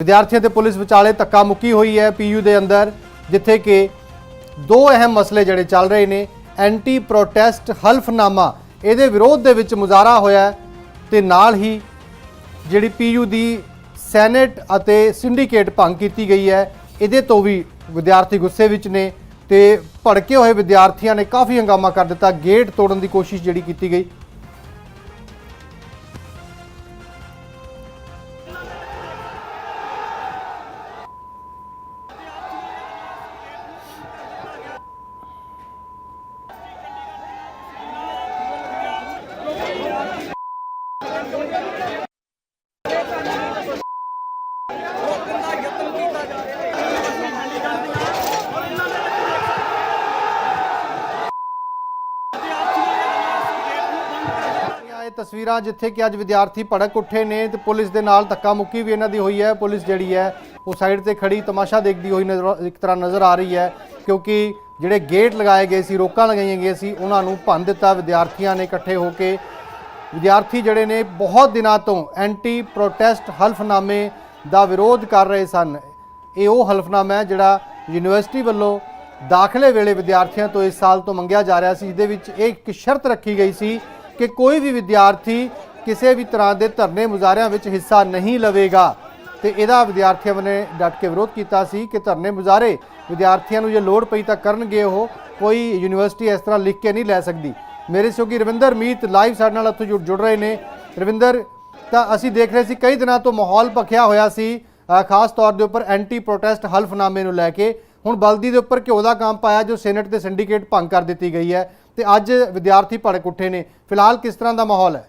ਵਿਦਿਆਰਥੀਆਂ ਤੇ ਪੁਲਿਸ ਵਿਚਾਲੇ ਧੱਕਾ ਮੁੱਕੀ ਹੋਈ ਹੈ ਪੀਯੂ ਦੇ ਅੰਦਰ, ਜਿੱਥੇ ਕਿ ਦੋ ਅਹਿਮ ਮਸਲੇ ਜਿਹੜੇ ਚੱਲ ਰਹੇ ਨੇ ਐਂਟੀ ਪ੍ਰੋਟੈਸਟ ਹਲਫਨਾਮਾ। ਇਹਦੇ ਵਿਰੋਧ ਦੇ ਵਿੱਚ ਮੁਜ਼ਾਹਰਾ ਹੋਇਆ ਹੈ ਤੇ ਨਾਲ ਹੀ ਜਿਹੜੀ ਪੀਯੂ ਦੀ ਸੈਨੇਟ ਅਤੇ ਸਿੰਡੀਕੇਟ ਭੰਗ ਕੀਤੀ ਗਈ ਹੈ, ਇਹਦੇ ਤੋਂ ਵੀ ਵਿਦਿਆਰਥੀ ਗੁੱਸੇ ਵਿੱਚ ਨੇ ਤੇ ਭੜਕੇ ਹੋਏ ਵਿਦਿਆਰਥੀਆਂ ਨੇ ਕਾਫੀ ਹੰਗਾਮਾ ਕਰ ਦਿੱਤਾ। ਗੇਟ ਤੋੜਨ ਦੀ ਕੋਸ਼ਿਸ਼ ਜਿਹੜੀ ਕੀਤੀ ਗਈ। ਤਸਵੀਰਾਂ ਜਿੱਥੇ ਕਿ ਅੱਜ ਵਿਦਿਆਰਥੀ ਭੜਕ ਉੱਠੇ ਨੇ ਤੇ ਪੁਲਿਸ ਦੇ ਨਾਲ ਧੱਕਾ ਮੁੱਕੀ ਵੀ ਇਹਨਾਂ ਦੀ ਹੋਈ ਹੈ। ਪੁਲਿਸ ਜਿਹੜੀ ਹੈ, ਉਹ ਸਾਈਡ ਤੇ ਖੜੀ ਤਮਾਸ਼ਾ ਦੇਖਦੀ ਹੋਈ ਨਜ਼ਰ ਇੱਕ ਤਰ੍ਹਾਂ ਨਜ਼ਰ ਆ ਰਹੀ ਹੈ ਕਿਉਂਕਿ ਜਿਹੜੇ ਗੇਟ ਲਗਾਏ ਗਏ ਸੀ, ਰੋਕਾਂ ਲਗਾਈਆਂ ਗਈਆਂ ਸੀ, ਉਹਨਾਂ ਨੂੰ ਭੰਨ ਦਿੱਤਾ। ਵਿਦਿਆਰਥੀਆਂ ਨੇ ਇਕੱਠੇ ਹੋ ਕੇ ਵਿਦਿਆਰਥੀ ਜਿਹੜੇ ਨੇ, ਬਹੁਤ ਦਿਨਾਂ ਤੋਂ ਐਂਟੀ ਪ੍ਰੋਟੈਸਟ ਹਲਫਨਾਮੇ ਦਾ ਵਿਰੋਧ ਕਰ ਰਹੇ ਸਨ। ਇਹ ਉਹ ਹਲਫਨਾਮਾ ਹੈ ਜਿਹੜਾ ਯੂਨੀਵਰਸਿਟੀ ਵੱਲੋਂ ਦਾਖਲੇ ਵੇਲੇ ਵਿਦਿਆਰਥੀਆਂ ਤੋਂ ਇਸ ਸਾਲ ਤੋਂ ਮੰਗਿਆ ਜਾ ਰਿਹਾ ਸੀ ਜਿਹਦੇ ਵਿੱਚ ਇਹ ਇੱਕ ਸ਼ਰਤ ਰੱਖੀ ਗਈ ਸੀ ਕਿ ਕੋਈ ਵੀ ਵਿਦਿਆਰਥੀ ਕਿਸੇ ਵੀ ਤਰ੍ਹਾਂ ਦੇ ਧਰਨੇ ਮੁਜ਼ਾਹਰਿਆਂ ਵਿੱਚ ਹਿੱਸਾ ਨਹੀਂ ਲਵੇਗਾ। ਤੇ ਇਹਦਾ ਵਿਦਿਆਰਥੀਆਂ ਨੇ ਡਟ ਕੇ ਵਿਰੋਧ ਕੀਤਾ ਸੀ ਕਿ ਧਰਨੇ ਮੁਜ਼ਾਹਰੇ ਵਿਦਿਆਰਥੀਆਂ ਨੂੰ ਜੇ ਲੋੜ ਪਈ ਤਾਂ ਕਰਨਗੇ ਉਹ। ਕੋਈ ਯੂਨੀਵਰਸਿਟੀ ਇਸ ਤਰ੍ਹਾਂ ਲਿਖ ਕੇ ਨਹੀਂ ਲੈ ਸਕਦੀ। ਮੇਰੇ ਸਹਿਯੋਗੀ ਰਵਿੰਦਰ ਮੀਤ ਲਾਈਵ ਸਾਡੇ ਨਾਲ ਇੱਥੋਂ ਜੁੜ ਜੁੜ ਰਹੇ ਨੇ। ਰਵਿੰਦਰ, ਤਾਂ ਅਸੀਂ ਦੇਖ ਰਹੇ ਸੀ ਕਈ ਦਿਨਾਂ ਤੋਂ ਮਾਹੌਲ ਭਖਿਆ ਹੋਇਆ ਸੀ ਖਾਸ ਤੌਰ ਦੇ ਉੱਪਰ ਐਂਟੀ ਪ੍ਰੋਟੈਸਟ ਹਲਫਨਾਮੇ ਨੂੰ ਲੈ ਕੇ। ਹੁਣ ਬਲਦੀ ਦੇ ਉੱਪਰ ਘਿਓ ਦਾ ਕੰਮ ਪਾਇਆ ਜੋ ਸੈਨੇਟ ਤੇ ਸਿੰਡੀਕੇਟ ਭੰਗ ਕਰ ਦਿੱਤੀ ਗਈ ਹੈ। ਤੇ ਅੱਜ ਵਿਦਿਆਰਥੀ ਭੜਕ ਉੱਠੇ ਨੇ। ਫਿਲਹਾਲ ਕਿਸ ਤਰ੍ਹਾਂ ਦਾ ਮਾਹੌਲ ਹੈ?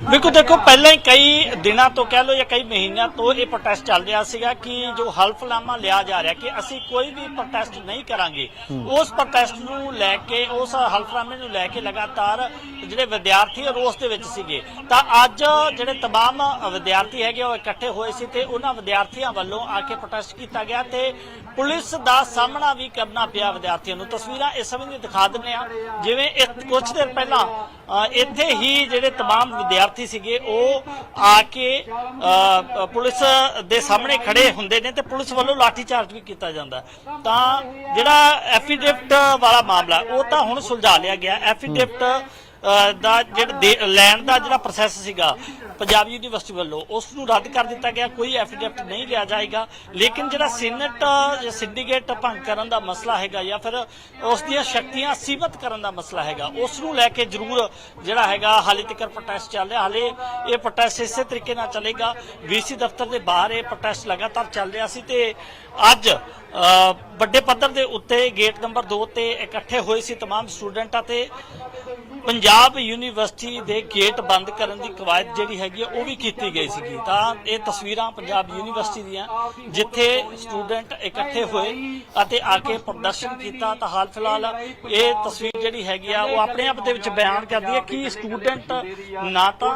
ਦੇਖੋ ਦੇਖੋ ਪਹਿਲਾਂ ਹੀ ਕਈ ਦਿਨਾਂ ਤੋਂ ਕਹਿ ਲਓ ਜਾਂ ਕਈ ਮਹੀਨਿਆਂ ਤੋਂ ਇਹ ਪ੍ਰੋਟੈਸਟ ਚੱਲ ਰਿਹਾ ਸੀਗਾ ਕਿ ਜੋ ਹਲਫਨਾਮਾ ਲਿਆ ਜਾ ਰਿਹਾ ਕਿ ਅਸੀਂ ਕੋਈ ਵੀ ਪ੍ਰੋਟੈਸਟ ਨਹੀਂ ਕਰਾਂਗੇ ਉਸ ਪ੍ਰੋਟੈਸਟ ਨੂੰ ਲੈ ਕੇ ਉਸ ਹਲਫਨਾਮੇ ਨੂੰ ਲੈ ਕੇ ਲਗਾਤਾਰ ਜਿਹੜੇ ਵਿਦਿਆਰਥੀ ਰੋਸ ਦੇ ਵਿੱਚ ਸੀਗੇ ਤਾਂ ਅੱਜ ਜਿਹੜੇ तमाम ਵਿਦਿਆਰਥੀ ਹੈਗੇ ਉਹ ਇਕੱਠੇ ਹੋਏ ਸੀ ਤੇ ਉਹਨਾਂ ਵਿਦਿਆਰਥੀਆਂ ਵੱਲੋਂ ਆ ਕੇ ਪ੍ਰੋਟੈਸਟ ਕੀਤਾ ਗਿਆ ਤੇ ਪੁਲਿਸ ਦਾ ਸਾਹਮਣਾ ਵੀ ਕਰਨਾ ਪਿਆ ਵਿਦਿਆਰਥੀਆਂ ਨੂੰ ਤਸਵੀਰਾਂ ਇਸ ਸਮੇਂ ਦੀ ਦਿਖਾ ਦਿੰਦੇ ਆ ਜਿਵੇਂ ਇੱਕ ਕੁਝ ਦਿਨ ਪਹਿਲਾਂ ਅ, ਇੱਥੇ ਹੀ ਜਿਹੜੇ तमाम ਵਿਦਿਆਰਥੀ ਸੀਗੇ ਉਹ ਆ ਕੇ ਅ, ਪੁਲਿਸ ਦੇ ਸਾਹਮਣੇ ਖੜੇ ਹੁੰਦੇ ਨੇ ਤੇ ਪੁਲਿਸ ਵੱਲੋਂ ਲਾਠੀ ਚਾਰਜ ਵੀ ਕੀਤਾ ਜਾਂਦਾ। ਤਾਂ ਜਿਹੜਾ ਐਫੀਡੇਵਿਟ ਵਾਲਾ ਮਾਮਲਾ ਉਹ ਤਾਂ ਹੁਣ ਸੁਲਝਾ ਲਿਆ ਗਿਆ। ਐਫੀਡੇਵਿਟ ਦਾ ਜਿਹੜਾ ਦੇ- ਲੈਣ ਦਾ ਜਿਹੜਾ ਪ੍ਰੋਸੈਸ ਸੀਗਾ ਪੰਜਾਬ ਯੂਨੀਵਰਸਿਟੀ ਵੱਲੋਂ ਉਸ ਨੂੰ ਰੱਦ ਕਰ ਦਿੱਤਾ ਗਿਆ ਕੋਈ ਐਫੀਡੇਵਿਟ ਨਹੀਂ ਲਿਆ ਜਾਏਗਾ ਲੇਕਿਨ ਜਿਹੜਾ ਸੀਨੇਟ ਜਾਂ ਸਿੰਡੀਕੇਟ ਭੰਗ ਕਰਨ ਦਾ ਮਸਲਾ ਹੈਗਾ ਜਾਂ ਫਿਰ ਉਸ ਦੀਆਂ ਸ਼ਕਤੀਆਂ ਸੀਮਤ ਕਰਨ ਦਾ ਮਸਲਾ ਹੈਗਾ ਉਸ ਨੂੰ ਲੈ ਕੇ ਜ਼ਰੂਰ ਜਿਹੜਾ ਹੈਗਾ ਹਾਲੇ ਤੱਕ ਪ੍ਰੋਟੈਸਟ ਚੱਲ ਰਿਹਾ ਹਾਲੇ ਇਹ ਪ੍ਰੋਟੈਸਟ ਇਸੇ ਤਰੀਕੇ ਨਾਲ ਚੱਲੇਗਾ ਵੀਸੀ ਦਫ਼ਤਰ ਦੇ ਬਾਹਰ ਇਹ ਪ੍ਰੋਟੈਸਟ ਲਗਾਤਾਰ ਚੱਲ ਰਿਹਾ ਸੀ ਤੇ ਅੱਜ ਅ, ਵੱਡੇ ਪੱਧਰ ਦੇ ਉੱਤੇ ਗੇਟ ਨੰਬਰ 2 ਤੇ ਇਕੱਠੇ ਹੋਏ ਸੀ तमाम ਸਟੂਡੈਂਟ ਅਤੇ ਪੰਜਾਬ ਯੂਨੀਵਰਸਿਟੀ ਦੇ ਗੇਟ ਬੰਦ ਕਰਨ ਦੀ ਕਵਾਇਦ ਜਿਹੜੀ ਹੈਗੀ ਆ ਉਹ ਵੀ ਕੀਤੀ ਗਈ ਸੀਗੀ। ਤਾਂ ਇਹ ਤਸਵੀਰਾਂ ਪੰਜਾਬ ਯੂਨੀਵਰਸਿਟੀ ਦੀਆਂ ਜਿੱਥੇ ਸਟੂਡੈਂਟ ਇਕੱਠੇ ਹੋਏ ਅਤੇ ਆ ਕੇ ਪ੍ਰਦਰਸ਼ਨ ਕੀਤਾ। ਤਾਂ ਹਾਲ ਫਿਲਹਾਲ ਇਹ ਤਸਵੀਰ ਜਿਹੜੀ ਹੈਗੀ ਆ ਉਹ ਆਪਣੇ ਆਪ ਦੇ ਵਿੱਚ ਬਿਆਨ ਕਰਦੀ ਹੈ ਕਿ ਸਟੂਡੈਂਟ ਨਾ ਤਾਂ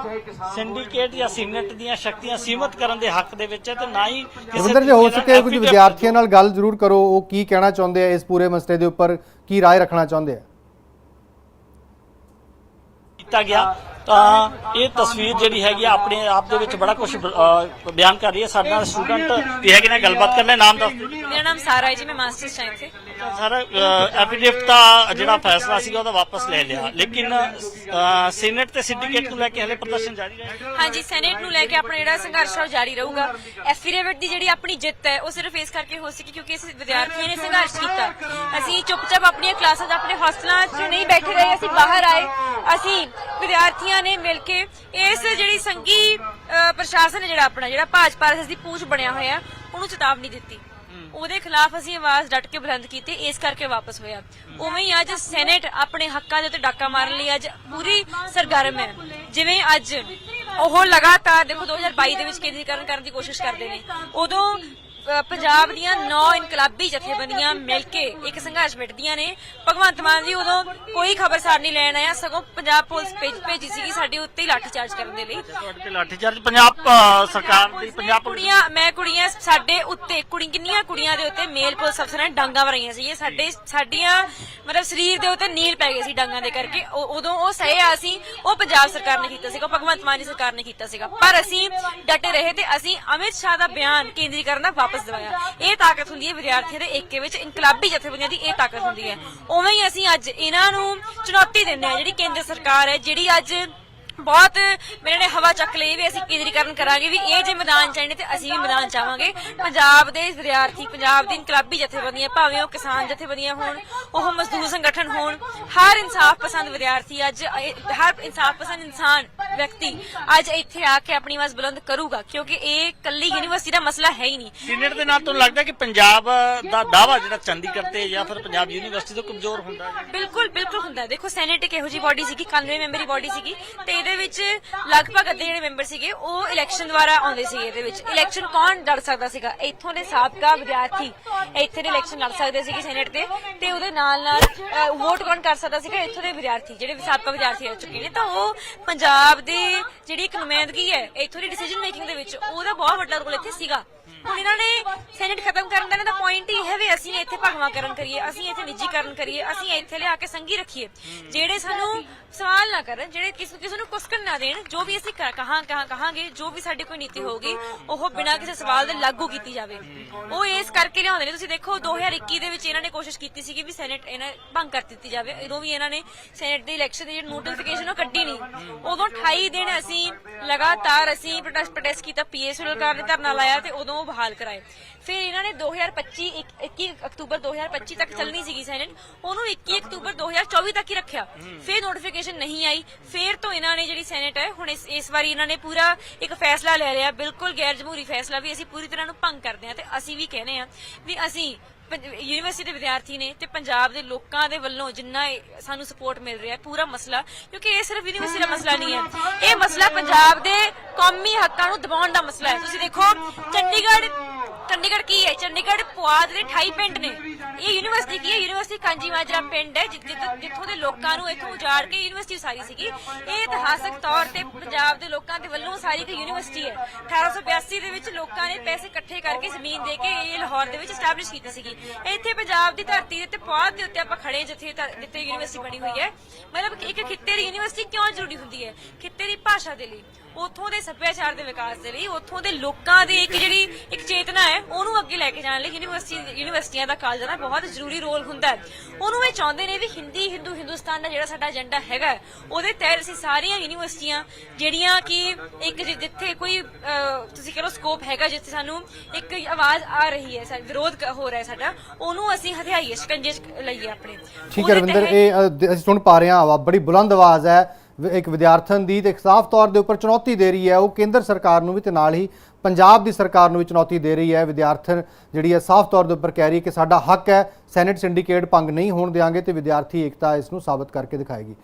ਸਿੰਡੀਕੇਟ ਜਾਂ ਸੀਨੇਟ ਦੀਆਂ ਸ਼ਕਤੀਆਂ ਸੀਮਤ ਕਰਨ ਦੇ ਹੱਕ ਦੇ ਵਿੱਚ ਹੈ ਤੇ ਨਾ ਹੀ ਕਿਸੇ ਜੇ ਹੋ ਸਕੇ ਕੁਝ ਵਿਦਿਆਰਥੀਆਂ ਨਾਲ ਗੱਲ ਜ਼ਰੂਰ ਕਰੋ ਉਹ ਕੀ ਕਹਿਣਾ ਚਾਹੁੰਦੇ ਆ ਇਸ ਪੂਰੇ ਮਸਲੇ ਦੇ ਉੱਪਰ ਕੀ ਰਾਏ ਰੱਖਣਾ ਚਾਹੁੰਦੇ ਆ? ਕੀਤਾ ਗਿਆ, ਤਾਂ ਇਹ ਤਸਵੀਰ ਜਿਹੜੀ ਹੈਗੀ ਆ ਆਪਣੇ ਆਪ ਦੇ ਵਿੱਚ ਬੜਾ ਕੁਝ ਬਿਆਨ ਕਰ ਰਹੀ ਹੈ ਸਾਡੇ ਨਾਲ ਸਟੂਡੈਂਟ। ਵੀ ਹੈਗੇ ਨੇ, ਗੱਲਬਾਤ ਕਰਨੇ, ਨਾਮ ਦੱਸ ਦਿਓ। ਮੇਰਾ ਨਾਮ ਸਾਰਾ ਹੈ ਜੀ, ਮੈਂ ਮਾਸਟਰਸ ਟਾਈਮ ਸੇ। ਸਰ ਐਫੀਡੇਵਿਟ ਦਾ ਜਿਹੜਾ ਫੈਸਲਾ ਸੀਗਾ, ਉਹਦਾ ਵਾਪਸ ਲੈ ਲਿਆ। ਲੇਕਿਨ ਸੀਨੇਟ ਤੇ ਸਿੰਡੀਕੇਟ ਨੂੰ ਲੈ ਕੇ ਹਲੇ ਪ੍ਰਦਰਸ਼ਨ ਜਾਰੀ ਰਹੇਗਾ ਹਾਂਜੀ ਸੈਨੇਟ ਨੂੰ ਲੈ ਕੇ ਆਪਣਾ ਜਿਹੜਾ ਸੰਘਰਸ਼ ਹੈ ਉਹ ਜਾਰੀ ਰਹੂਗਾ। ਐਫੀਡੇਵਿਟ ਦੀ ਜਿਹੜੀ ਆਪਣੀ ਜਿੱਤ ਹੈ, ਉਹ ਸਿਰਫ ਇਸ ਕਰਕੇ ਹੋ ਸਕੀ ਕਿਉਂਕਿ ਇਸ ਵਿਦਿਆਰਥੀਆਂ ਨੇ ਸੰਘਰਸ਼ ਕੀਤਾ। ਅਸੀਂ ਚੁੱਪਚਾਪ ਆਪਣੀਆਂ ਕਲਾਸਾਂ 'ਚ ਆਪਣੇ ਹੌਸਟਲਾਂ 'ਚ ਨਹੀਂ ਬੈਠੇ ਰਹੇ, ਅਸੀਂ ਬਾਹਰ ਆਏ। ਅਸੀਂ ਵਿਦਿਆਰਥੀਆਂ ਨੇ ਮਿਲ ਕੇ ਇਸ ਜਿਹੜੀ ਸੰਘੀ ਪ੍ਰਸ਼ਾਸਨ ਜਿਹੜਾ ਆਪਣਾ, ਜਿਹੜਾ ਭਾਜਪਾ ਦੀ ਪੂਛ ਬਣਿਆ ਹੋਇਆ, ਉਹਨੂੰ ਚੇਤਾਵਨੀ ਦਿੱਤੀ। ਉਹਦੇ ਖਿਲਾਫ ਅਸੀਂ ਆਵਾਜ਼ ਡਟ ਕੇ ਬੁਲੰਦ ਕੀਤੀ, ਇਸ ਕਰਕੇ ਵਾਪਸ ਹੋਇਆ। ਉਵੇਂ ਹੀ ਅੱਜ ਸੈਨੇਟ ਆਪਣੇ ਹੱਕਾਂ ਦੇ ਉੱਤੇ ਡਾਕਾ ਮਾਰਨ ਲਈ ਅੱਜ ਪੂਰੀ ਸਰਗਰਮ ਹੈ। ਜਿਵੇਂ ਅੱਜ ਉਹ ਲਗਾਤਾਰ ਦੇਖੋ 2022 ਦੇ ਵਿੱਚ ਕੇਂਦਰੀਕਰਨ ਕਰਨ ਦੀ ਕੋਸ਼ਿਸ਼ ਕਰਦੇ ਨੇ। ਉਦੋਂ ਪੰਜਾਬ ਦੀਆਂ 9 ਇਨਕਲਾਬੀ ਜਥੇਬੰਦੀਆਂ ਮਿਲ ਕੇ ਇੱਕ ਸੰਘਰਸ਼ ਵਿੱਢਦੀਆਂ ਨੇ। ਭਗਵੰਤ ਮਾਨ ਜੀ ਉਦੋਂ ਕੋਈ ਖਬਰਸਾਰ ਨਹੀਂ ਲੈਣ ਆਇਆ। ਸਗੋਂ ਪੰਜਾਬ ਪੁਲਿਸ ਭੇਜ ਭੇਜੀ ਸੀਗੀ ਸਾਡੇ ਉੱਤੇ ਹੀ ਲਾਠੀਚਾਰਜ ਕਰਨ ਦੇ ਲਈ। ਤੁਹਾਡੇ ਤੇ ਲਾਠੀਚਾਰਜ। ਪੰਜਾਬ ਅ, ਸਰਕਾਰ ਦੀ ਪੰਜਾਬ ਪੁਲਿਸ ਕੁੜੀਆਂ ਮੈਂ ਕੁੜੀਆਂ ਸਾਡੇ ਉੱਤੇ ਕੁੜੀ ਕਿੰਨੀਆਂ ਕੁੜੀਆਂ ਦੇ ਉੱਤੇ ਮੇਲ ਪੁਲਿਸ ਅਫਸਰਾਂ ਨੇ ਡਾਂਗਾ ਵਰਾਈਆਂ ਸੀ ਸਾਡੇ ਸਾਡੀਆਂ ਮਤਲਬ ਸਰੀਰ ਦੇ ਉੱਤੇ ਨੀਲ ਪੈ ਗਏ ਸੀ ਡਾਂਗਾਂ ਦੇ ਕਰਕੇ। ਉਦੋਂ ਉਹ ਸਹਿਆ ਅਸੀਂ ਉਹ ਪੰਜਾਬ ਸਰਕਾਰ ਨੇ ਕੀਤਾ ਸੀਗਾ ਭਗਵੰਤ ਮਾਨ ਦੀ ਸਰਕਾਰ ਨੇ ਕੀਤਾ ਸੀਗਾ। ਪਰ ਅਸੀਂ ਡਟੇ ਰਹੇ ਤੇ ਅਸੀਂ ਅਮਿਤ ਸ਼ਾਹ ਦਾ ਬਿਆਨ ਕੇਂਦਰੀਕਰਨ ਦਾ ਵਾਪਸ ਦਵਾਇਆ। ਇਹ ਤਾਕਤ ਹੁੰਦੀ ਹੈ ਵਿਦਿਆਰਥੀਆਂ ਦੇ ਏਕੇ ਵਿੱਚ, ਇਨਕਲਾਬੀ ਜਥੇਬੰਦੀਆਂ ਦੀ ਇਹ ਤਾਕਤ ਹੁੰਦੀ ਹੈ। ਉਵੇਂ ਹੀ ਅਸੀਂ ਅੱਜ ਇਹਨਾਂ ਨੂੰ ਚੁਣੌਤੀ ਦਿੰਦੇ ਹਾਂ, ਜਿਹੜੀ ਕੇਂਦਰ ਸਰਕਾਰ ਹੈ, ਜਿਹੜੀ ਅੱਜ ਬਹੁਤ ਮੇਰੇ ਨੇ ਹਵਾ ਚੱਕ ਲਈ ਵੀ ਅਸੀਂ ਕੇਂਦਰੀਕਰਨ ਕਰਾਂਗੇ ਵੀ ਇਹ ਜੇ ਮੈਦਾਨ ਚਾਹੀਦੇ ਤੇ ਅਸੀਂ ਵੀ ਮੈਦਾਨ ਚਾਹਾਂਗੇ ਪੰਜਾਬ ਦੇ ਵਿਦਿਆਰਥੀ ਪੰਜਾਬ ਦੀ ਇਨਕਲਾਬੀ ਜਥੇਬੰਦੀਆਂ ਭਾਵੇਂ ਉਹ ਕਿਸਾਨ ਜਥੇਬੰਦੀਆਂ ਹੋਣ ਉਹ ਮਜ਼ਦੂਰ ਸੰਗਠਨ ਹੋਣ ਹਰ ਇਨਸਾਫ ਪਸੰਦ ਵਿਦਿਆਰਥੀ ਅੱਜ ਹਰ ਇਨਸਾਫ ਪਸੰਦ ਇਨਸਾਨ ਵਿਅਕਤੀ ਅੱਜ ਇੱਥੇ ਆ ਕੇ ਆਪਣੀ ਆਵਾਜ਼ ਬੁਲੰਦ ਕਰੂਗਾ ਕਿਉਂਕਿ ਇਹ ਕੱਲੀ ਯੂਨੀਵਰਸਿਟੀ ਦਾ ਮਸਲਾ ਹੈ ਹੀ ਨਹੀਂ। ਸੀਨੀਅਰ ਦੇ ਨਾਲ ਤੁਹਾਨੂੰ ਲੱਗਦਾ ਕਿ ਪੰਜਾਬ ਦਾ ਦਾਵਾ ਜਿਹੜਾ ਚੰਡੀਗੜ੍ਹ ਤੇ ਜਾਂ ਫਿਰ ਪੰਜਾਬ ਯੂਨੀਵਰਸਿਟੀ ਤੋਂ ਕਮਜ਼ੋਰ ਹੁੰਦਾ ਬਿਲਕੁਲ ਬਿਲਕੁਲ ਹੁੰਦਾ। ਦੇਖੋ ਸੈਨੇਟ ਇੱਕ ਇਹੋ ਜਿਹੀ ਬਾਡੀ ਸੀਗੀ 91 ਮੈਂਬਰੀ ਬਾਡੀ ਸੀਗੀ ਤੇ ਇਹਦੇ ਵਿੱਚ ਲਗਭਗ ਅੱਧੇ ਜਿਹੜੇ ਮੈਂਬਰ ਸੀਗੇ, ਉਹ ਇਲੈਕਸ਼ਨ ਦੁਆਰਾ ਆਉਂਦੇ ਸੀਗੇ ਇਹਦੇ ਵਿੱਚ। ਇਲੈਕਸ਼ਨ ਕੌਣ ਲੜ ਸਕਦਾ ਸੀਗਾ? ਇੱਥੋਂ ਦੇ ਸਾਬਕਾ ਵਿਦਿਆਰਥੀ ਇੱਥੇ ਦੇ ਇਲੈਕਸ਼ਨ ਲੜ ਸਕਦੇ ਸੀਗੇ ਸੈਨੇਟ ਤੇ ਤੇ ਉਹਦੇ ਨਾਲ ਨਾਲ ਵੋਟ ਕੌਣ ਕਰ ਸਕਦਾ ਸੀਗਾ? ਇੱਥੋਂ ਦੇ ਵਿਦਿਆਰਥੀ, ਜਿਹੜੇ ਸਾਬਕਾ ਵਿਦਿਆਰਥੀ ਰਹਿ ਚੁੱਕੇ ਨੇ, ਤਾਂ ਉਹ ਪੰਜਾਬ ਦੇ ਜਿਹੜੀ ਇੱਕ ਨੁਮਾਇੰਦਗੀ ਹੈ, ਇੱਥੋਂ ਦੀ ਡਿਸੀਜਨ ਮੇਕਿੰਗ ਦੇ ਵਿੱਚ, ਉਹਦਾ ਬਹੁਤ ਵੱਡਾ ਰੋਲ ਇੱਥੇ ਸੀਗਾ। ਹੁਣ ਇਹਨਾਂ ਨੇ ਸੈਨੇਟ ਖਤਮ ਕਰਨ ਦਾ ਇਹਨਾਂ ਦਾ ਪੁਆਇੰਟ ਹੀ ਹੈ ਵੀ ਅਸੀਂ ਇੱਥੇ ਭਗਵਾਕਰਨ ਕਰੀਏ, ਅਸੀਂ ਇੱਥੇ ਨਿੱਜੀਕਰਨ ਕਰੀਏ, ਅਸੀਂ ਇੱਥੇ ਲਿਆ ਕੇ ਸੰਗੀ ਰੱਖੀਏ। ਜਿਹੜੇ ਸਾਨੂੰ ਸਵਾਲ ਨਾ ਕਰਨ, ਜਿਹੜੇ ਕਿਸ ਕਿਸੇ ਨੂੰ ਕੁਸਕਣ ਨਾ ਦੇਣ, ਜੋ ਵੀ ਅਸੀਂ ਕਹਾਂ ਕਹਾਂ, ਕਹਾਂਗੇ, ਜੋ ਵੀ ਸਾਡੀ ਕੋਈ ਨੀਤੀ ਹੋਊਗੀ, ਉਹ ਬਿਨਾਂ ਕਿਸੇ ਸਵਾਲ ਦੇ ਲਾਗੂ ਕੀਤੀ ਜਾਵੇ। ਉਹ ਇਸ ਕਰਕੇ ਲਿਆਉਂਦੇ ਨੇ। ਤੁਸੀਂ ਦੇਖੋ 2021 ਦੇ ਵਿੱਚ ਇਹਨਾਂ ਨੇ ਕੋਸ਼ਿਸ਼ ਕੀਤੀ ਸੀ ਕਿ ਵੀ ਸੈਨੇਟ ਇਹਨਾਂ ਭੰਗ ਕਰ ਦਿੱਤੀ ਜਾਵੇ। ਉਦੋਂ ਵੀ ਇਹਨਾਂ ਨੇ ਸੈਨੇਟ ਦੇ ਇਲੈਕਸ਼ਨ ਦੀ ਜਿਹੜੀ ਨੋਟੀਫਿਕੇਸ਼ਨ ਉਹ ਕੱਢੀ ਨਹੀਂ। ਉਦੋਂ 28 ਦਿਨ ਅਸੀਂ ਲਗਾਤਾਰ ਅਸੀਂ ਪ੍ਰੋਟੈਸਟ ਪ੍ਰੋਟੈਸਟ ਕੀਤਾ ਪੀਐਸ ਸਰਕਾਰ ਧਰਨਾ ਲਾਇਆ ਤੇ ਉਦੋਂ ਬਹਾਲ ਕਰਾਏ। ਫਿਰ ਇਹਨਾਂ ਨੇ 2025 21 ਅਕਤੂਬਰ 2025 ਤੱਕ ਚੱਲਣੀ ਸੀਗੀ ਸੈਨੇਟ ਉਹਨੂੰ 21 ਅਕਤੂਬਰ 2024 ਤੱਕ ਹੀ ਰੱਖਿਆ। ਫਿਰ ਨੋਟੀਫਿਕੇਸ਼ਨ ਨਹੀਂ ਆਈ। ਫਿਰ ਤੋਂ ਇਹਨਾਂ ਨੇ ਜਿਹੜੀ ਸੈਨੇਟ ਹੈ, ਹੁਣ ਇਸ ਇਸ ਵਾਰੀ ਇਹਨਾਂ ਨੇ ਪੂਰਾ ਇੱਕ ਫੈਸਲਾ ਲੈ ਲਿਆ। ਬਿਲਕੁਲ ਗੈਰ ਜਮਹੂਰੀ ਫੈਸਲਾ ਵੀ ਅਸੀਂ ਪੂਰੀ ਤਰ੍ਹਾਂ ਨੂੰ ਭੰਗ ਕਰਦੇ ਹਾਂ ਤੇ ਅਸੀਂ ਵੀ ਕਹਿੰਦੇ ਆ ਵੀ ਅਸੀਂ ਯੂਨੀਵਰਸਿਟੀ ਦੇ ਵਿਦਿਆਰਥੀ ਨੇ ਤੇ ਪੰਜਾਬ ਦੇ ਲੋਕਾਂ ਦੇ ਵੱਲੋਂ ਜਿੰਨਾ ਸਾਨੂੰ ਸਪੋਰਟ ਮਿਲ ਰਿਹਾ ਹੈ, ਪੂਰਾ ਮਸਲਾ, ਕਿਉਂਕਿ ਇਹ ਸਿਰਫ ਯੂਨੀਵਰਸਿਟੀ ਦਾ ਮਸਲਾ ਨਹੀਂ ਹੈ। ਇਹ ਮਸਲਾ ਪੰਜਾਬ ਦੇ ਕੌਮੀ ਹੱਕਾਂ ਨੂੰ ਦਬਾਉਣ ਦਾ ਮਸਲਾ ਹੈ। ਤੁਸੀਂ ਦੇਖੋ, ਚੰਡੀਗੜ੍ਹ ਚੰਡੀਗੜ੍ਹ ਕੀ ਹੈ? ਚੰਡੀਗੜ੍ਹ ਪੁਆਧ ਦੇ 28 ਪਿੰਡ ਨੇ। ਇਹ ਯੂਨੀਵਰਸਿਟੀ ਕੀ ਹੈ? ਯੂਨੀਵਰਸਿਟੀ ਕਾਂਜੀ ਮਾਜਰਾ ਪਿੰਡ ਹੈ, ਜਿ- ਜਿੱਥੋਂ ਜਿੱਥੋਂ ਦੇ ਲੋਕਾਂ ਨੂੰ ਇੱਥੋਂ ਉਜਾੜ ਕੇ ਯੂਨੀਵਰਸਿਟੀ ਸਾਰੀ ਸੀਗੀ। ਇਹ ਇਤਿਹਾਸਕ ਤੌਰ ਤੇ ਪੰਜਾਬ ਦੇ ਲੋਕਾਂ ਦੇ ਵੱਲੋਂ ਸਾਰੀ ਇੱਕ ਯੂਨੀਵਰਸਿਟੀ ਹੈ। 1882 ਦੇ ਵਿੱਚ ਲੋਕਾਂ ਨੇ ਪੈਸੇ ਇਕੱਠੇ ਕਰਕੇ ਜ਼ਮੀਨ ਦੇ ਕੇ ਇਹ ਲਾਹੌਰ ਦੇ ਵਿੱਚ ਸਟੈਬਲਿਸ਼ ਕੀਤੀ ਸੀਗੀ। ਇੱਥੇ ਪੰਜਾਬ ਦੀ ਧਰਤੀ ਦੇ ਪੁਆਧ ਦੇ ਉੱਤੇ ਆਪਾਂ ਖੜੇ ਜਿੱਥੇ ਜਿੱਥੇ ਯੂਨੀਵਰਸਿਟੀ ਬਣੀ ਹੋਈ ਹੈ। ਮਤਲਬ ਇੱਕ ਖਿੱਤੇ ਦੀ ਯੂਨੀਵਰਸਿਟੀ ਕਿਉਂ ਜ਼ਰੂਰੀ ਹੁੰਦੀ ਹੈ? ਖਿੱਤੇ ਦੀ ਭਾਸ਼ਾ ਦੇ ਲਈ। ਉਥੋਂ ਦੇ ਸੱਭਿਆਚਾਰ ਦੇ ਵਿਕਾਸ ਦੇ ਲਈ ਉਥੋਂ ਦੇ ਲੋਕਾਂ ਦੀ ਇੱਕ ਜਿਹੜੀ ਇੱਕ ਚੇਤਨਾ ਹੈ ਉਹਨੂੰ ਅੱਗੇ ਲੈ ਕੇ ਜਾਣ ਲਈ ਯੂਨੀਵਰਸਿਟੀ ਯੂਨੀਵਰਸਿਟੀਆਂ ਦਾ ਕਾਲਜਾਂ ਦਾ ਬਹੁਤ ਜ਼ਰੂਰੀ ਰੋਲ ਹੁੰਦਾ ਹੈ। ਉਹਨੂੰ ਇਹ ਚਾਹੁੰਦੇ ਨੇ ਵੀ ਹਿੰਦੀ ਹਿੰਦੂ ਹਿੰਦੁਸਤਾਨ ਦਾ ਜਿਹੜਾ ਸਾਡਾ ਏਜੰਡਾ ਹੈਗਾ ਉਹਦੇ ਤਹਿਤ ਅਸੀਂ ਸਾਰੀਆਂ ਯੂਨੀਵਰਸਿਟੀਆਂ ਜਿਹੜੀਆਂ ਕਿ ਇੱਕ ਜਿੱਥੇ ਕੋਈ ਤੁਸੀਂ ਕਹ ਲਓ ਸਕੋਪ ਹੈਗਾ ਜਿੱਥੇ ਸਾਨੂੰ ਇੱਕ ਆਵਾਜ਼ ਆ ਰਹੀ ਹੈ ਸਾ- ਵਿਰੋਧ ਹੋ ਰਿਹਾ ਹੈ ਸਾਡਾ ਉਹਨੂੰ ਅਸੀਂ ਹਥਿਆਈਏ ਸ਼ਿਕੰਜੇ ਲਈਏ ਆਪਣੇ। ਠੀਕ ਹੈ ਰਵਿੰਦਰ ਇਹ ਅਸੀਂ ਸੁਣ ਪਾ ਰਹੇ ਹਾਂ ਆਵਾ ਬੜੀ ਬੁਲੰਦ ਆਵਾਜ਼ ਹੈ। ਇੱਕ ਵਿਦਿਆਰਥਣ ਦੀ ਤੇ ਇੱਕ ਸਾਫ਼ ਤੌਰ ਦੇ ਉੱਪਰ ਚੁਣੌਤੀ ਦੇ ਰਹੀ ਹੈ, ਉਹ ਕੇਂਦਰ ਸਰਕਾਰ ਨੂੰ ਵੀ ਤੇ ਨਾਲ ਹੀ ਪੰਜਾਬ ਦੀ ਸਰਕਾਰ ਨੂੰ ਵੀ ਚੁਣੌਤੀ ਦੇ ਰਹੀ ਹੈ। ਵਿਦਿਆਰਥਣ ਜਿਹੜੀ ਹੈ, ਸਾਫ਼ ਤੌਰ ਦੇ ਉੱਪਰ ਕਹਿ ਰਹੀ ਹੈ ਕਿ ਸਾਡਾ ਹੱਕ ਹੈ, ਸੈਨੇਟ ਸਿੰਡੀਕੇਟ ਭੰਗ ਨਹੀਂ ਹੋਣ ਦੇਵਾਂਗੇ ਤੇ ਵਿਦਿਆਰਥੀ ਏਕਤਾ ਇਸ ਨੂੰ ਸਾਬਤ ਕਰਕੇ ਦਿਖਾਏਗੀ।